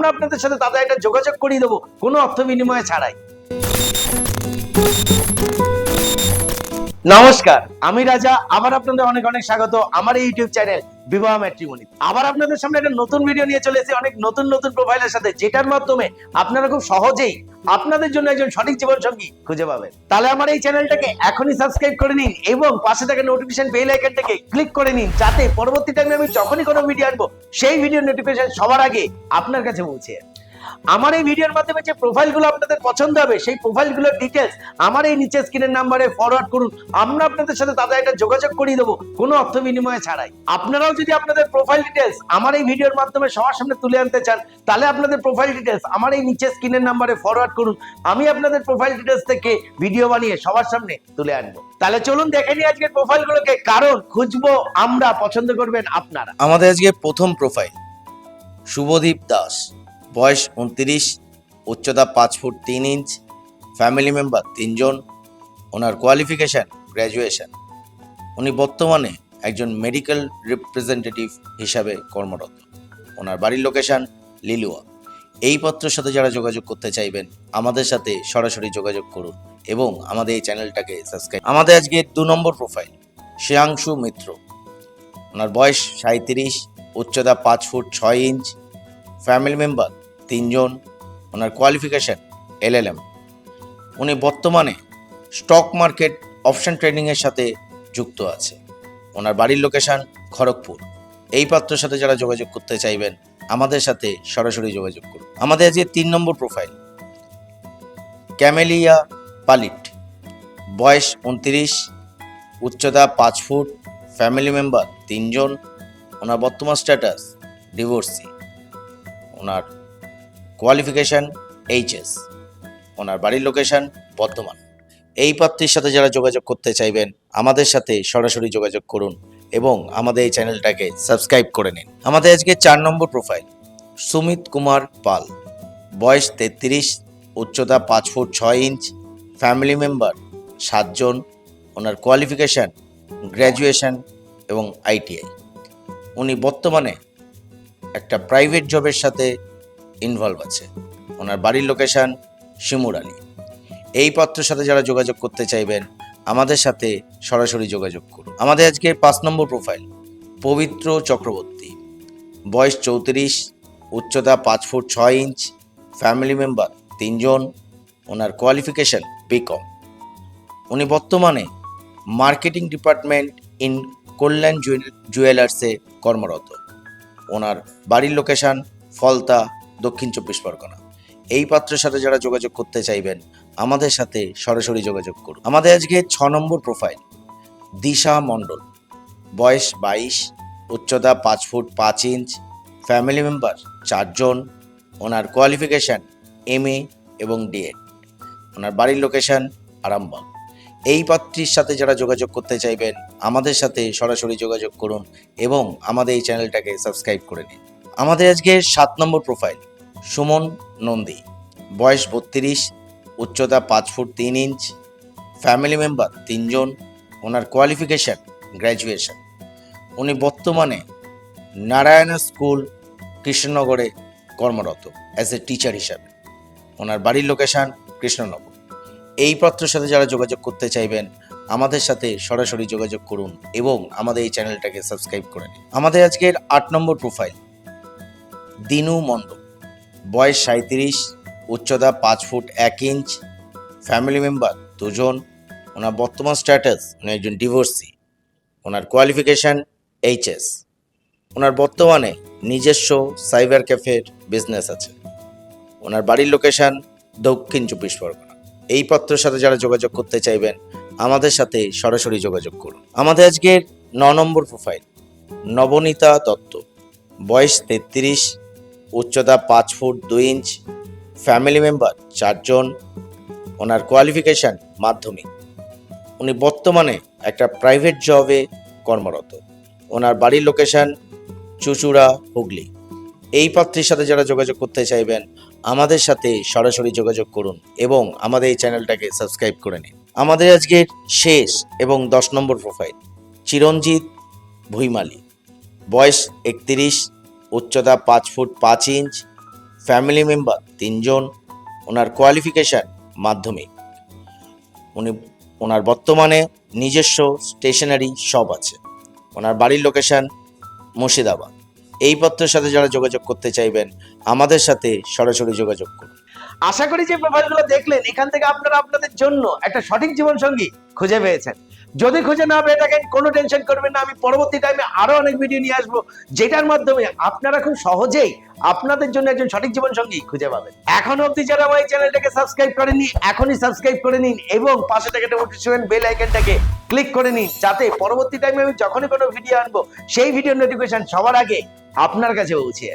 আমরা আপনাদের সাথে দাদা একটা যোগাযোগ করিয়ে দেবো। কোনো অর্থ বিনিময় ছাড়াই। নমস্কার, আমি রাজা। আবার আপনাদের অনেক অনেক স্বাগত আমার এই ইউটিউব চ্যানেল বিবাহ ম্যাট্রিমনি। আবার আপনাদের সামনে একটা নতুন ভিডিও নিয়ে চলে এসেছি, অনেক নতুন নতুন প্রোফাইলের সাথে, যেটার মাধ্যমে আপনারা খুব সহজেই আপনাদের জন্য একজন সঠিক জীবন সঙ্গী খুঁজে পাবেন। তাহলে আমার এই চ্যানেলটাকে এখনই সাবস্ক্রাইব করে নিন এবং পাশে থাকা নোটিফিকেশন বেল আইকনটাকে ক্লিক করে নিন, যাতে পরবর্তী টাইমে আমি যখনই কোনো ভিডিও আনব, সেই ভিডিও নোটিফিকেশন সবার আগে আপনার কাছে পৌঁছে যাবে। আমার এই ভিডিওর মাধ্যমে যে প্রোফাইলগুলো আপনাদের পছন্দ হবে, সেই প্রোফাইলগুলোর ডিটেলস আমার এই নিচে স্ক্রিনের নাম্বারে ফরওয়ার্ড করুন। আমরা আপনাদের সাথে তাদের একটা যোগাযোগ করিয়ে দেবো, কোনো অর্থ বিনিময় ছাড়াই। আপনারাও যদি আপনাদের প্রোফাইল ডিটেলস আমার এই ভিডিওর মাধ্যমে সবার সামনে তুলে আনতে চান, তাহলে আপনাদের প্রোফাইল ডিটেলস আমার এই নিচে স্ক্রিনের নাম্বারে ফরওয়ার্ড করুন। আমি আপনাদের প্রোফাইল ডিটেলস থেকে ভিডিও বানিয়ে সবার সামনে তুলে আনব। তাহলে চলুন দেখে নিই আজকের প্রোফাইলগুলোকে কারণ খুঁজবো আমরা, পছন্দ করবেন আপনারা। আমাদের আজকে প্রথম প্রোফাইল শুভদীপ দাস। বয়স উনত্রিশ, উচ্চতা পাঁচ ফুট তিন ইঞ্চ ফ্যামিলি মেম্বার তিনজন, ওনার কোয়ালিফিকেশান গ্র্যাজুয়েশান উনি বর্তমানে একজন মেডিকেল রিপ্রেজেন্টেটিভ হিসাবে কর্মরত। ওনার বাড়ির লোকেশন লিলুয়া। এই পত্রের সাথে যারা যোগাযোগ করতে চাইবেন, আমাদের সাথে সরাসরি যোগাযোগ করুন এবং আমাদের এই চ্যানেলটাকে সাবস্ক্রাইব আমাদের আজকে দু নম্বর প্রোফাইল শ্রেয়াংশু মিত্র ওনার বয়স সাঁত্রিশ উচ্চতা পাঁচ ফুট ছয় ইঞ্চ ফ্যামিলি মেম্বার তিনজন, ওনার কোয়ালিফিকেশন এলএলএম উনি বর্তমানে স্টক মার্কেট অপশন ট্রেডিংয়ের সাথে যুক্ত আছে। ওনার বাড়ির লোকেশন খড়গপুর। এই পাত্রের সাথে যারা যোগাযোগ করতে চাইবেন, আমাদের সাথে সরাসরি যোগাযোগ করুন। আমাদের আজকে তিন নম্বর প্রোফাইল ক্যামেলিয়া পালিট বয়স উনত্রিশ, উচ্চতা পাঁচ ফুট ফ্যামিলি মেম্বার তিনজন, ওনার বর্তমান স্ট্যাটাস ডিভোর্সি ওনার কোয়ালিফিকেশান এইচএস ওনার বাড়ির লোকেশন বর্ধমান। এই পাত্রীর সাথে যারা যোগাযোগ করতে চাইবেন, আমাদের সাথে সরাসরি যোগাযোগ করুন এবং আমাদের এই চ্যানেলটাকে সাবস্ক্রাইব করে নিন। আমাদের আজকে চার নম্বর প্রোফাইল সুমিত কুমার পাল। বয়স তেত্রিশ, উচ্চতা পাঁচ ফুট ছয় ইঞ্চ ফ্যামিলি মেম্বার সাতজন। ওনার কোয়ালিফিকেশান গ্র্যাজুয়েশন এবং আইটিআই উনি বর্তমানে একটা প্রাইভেট জবের সাথে ইনভলভ আছে। ওনার বাড়ির লোকেশন শিমুরালি এই পত্রের সাথে যারা যোগাযোগ করতে চাইবেন, আমাদের সাথে সরাসরি যোগাযোগ করুন। আমাদের আজকে পাঁচ নম্বর প্রোফাইল পবিত্র চক্রবর্তী। বয়স চৌত্রিশ, উচ্চতা পাঁচ ফুট ছয় ইঞ্চ ফ্যামিলি মেম্বার তিনজন, ওনার কোয়ালিফিকেশন বিকম উনি বর্তমানে marketing department in Kalyan jewel- জুয়েলার্সে কর্মরত। ওনার বাড়ির লোকেশান ফলতা দক্ষিণ চব্বিশ পরগনা। এই পাত্রের সাথে যারা যোগাযোগ করতে চাইবেন, আমাদের সাথে সরাসরি যোগাযোগ করুন। আমাদের আজকে ছ নম্বর প্রোফাইল দিশা মণ্ডল। বয়স বাইশ, উচ্চতা পাঁচ ফুট পাঁচ ইঞ্চ ফ্যামিলি মেম্বার চারজন, ওনার কোয়ালিফিকেশান এম এ এবং ডিএড ওনার বাড়ির লোকেশন আরামবাগ। এই পাত্রীর সাথে যারা যোগাযোগ করতে চাইবেন, আমাদের সাথে সরাসরি যোগাযোগ করুন এবং আমাদের এই চ্যানেলটাকে সাবস্ক্রাইব করে নিন। আমাদের আজকে সাত নম্বর প্রোফাইল সুমন নন্দী। বয়স বত্রিশ, উচ্চতা পাঁচ ফুট তিন ইঞ্চ ফ্যামিলি মেম্বার তিনজন, ওনার কোয়ালিফিকেশান গ্র্যাজুয়েশন উনি বর্তমানে নারায়ণা স্কুল, কৃষ্ণনগরে কর্মরত অ্যাজ এ টিচার হিসাবে। ওনার বাড়ির লোকেশান কৃষ্ণনগর। এই পত্রের সাথে যারা যোগাযোগ করতে চাইবেন, আমাদের সাথে সরাসরি যোগাযোগ করুন এবং আমাদের এই চ্যানেলটাকে সাবস্ক্রাইব করে নিন। আমাদের আজকের আট নম্বর প্রোফাইল দিনু মণ্ডল। বয়স সাঁত্রিশ উচ্চতা পাঁচ ফুট এক ইঞ্চ ফ্যামিলি মেম্বার দুজন, ওনার বর্তমান স্ট্যাটাস উনি একজন ডিভোর্সি ওনার কোয়ালিফিকেশান এইচএস ওনার বর্তমানে নিজস্ব সাইবার ক্যাফের বিজনেস আছে, ওনার বাড়ির লোকেশন দক্ষিণ চব্বিশ পরগনা, এই পত্রের সাথে যারা যোগাযোগ করতে চাইবেন, আমাদের সাথে সরাসরি যোগাযোগ করুন। আমাদের আজকের ন নম্বর প্রোফাইল নবনীতা দত্ত, বয়স তেত্রিশ উচ্চতা পাঁচ ফুট দুই ইঞ্চ ফ্যামিলি মেম্বার চারজন, ওনার কোয়ালিফিকেশান মাধ্যমিক। উনি বর্তমানে একটা প্রাইভেট জবে কর্মরত। ওনার বাড়ির লোকেশান চুচুড়া, হুগলি। এই পাত্রীর সাথে যারা যোগাযোগ করতে চাইবেন, আমাদের সাথে সরাসরি যোগাযোগ করুন এবং আমাদের এই চ্যানেলটাকে সাবস্ক্রাইব করে নিন। আমাদের আজকের শেষ এবং দশ নম্বর প্রোফাইল চিরঞ্জিত ভুইমালি। বয়স একত্রিশ উচ্চতা পাঁচ ফুট পাঁচ ইঞ্চ ফ্যামিলি মেম্বার তিনজন, ওনার কোয়ালিফিকেশান মাধ্যমিক। উনি, ওনার বর্তমানে নিজস্ব স্টেশনারি শপ আছে। ওনার বাড়ির লোকেশান মুর্শিদাবাদ। এই পত্রের সাথে যারা যোগাযোগ করতে চাইবেন, আমাদের সাথে সরাসরি যোগাযোগ করুন। আশা করি যে প্রোফাইলগুলো দেখলেন, এখান থেকে আপনারা আপনাদের জন্য একটা সঠিক জীবন সঙ্গী খুঁজে পেয়েছেন। যদি খুঁজে না পেয়ে থাকেন, কোনো টেনশন করবেন না, আমি পরবর্তী টাইমে আরও অনেক ভিডিও নিয়ে আসব, যেটার মাধ্যমে আপনারা খুব সহজেই আপনাদের জন্য একজন সঠিক জীবন সঙ্গী খুঁজে পাবেন এখন অবধি যারা আমার এই চ্যানেলটাকে সাবস্ক্রাইব করেননি, এখনই সাবস্ক্রাইব করে নিন এবং পাশে থেকে নোটিফিকেশন বেল আইকনটাকে ক্লিক করে নিন, যাতে পরবর্তী টাইমে আমি যখনই কোনো ভিডিও আনব, সেই ভিডিও নোটিফিকেশন সবার আগে আপনার কাছে পৌঁছে।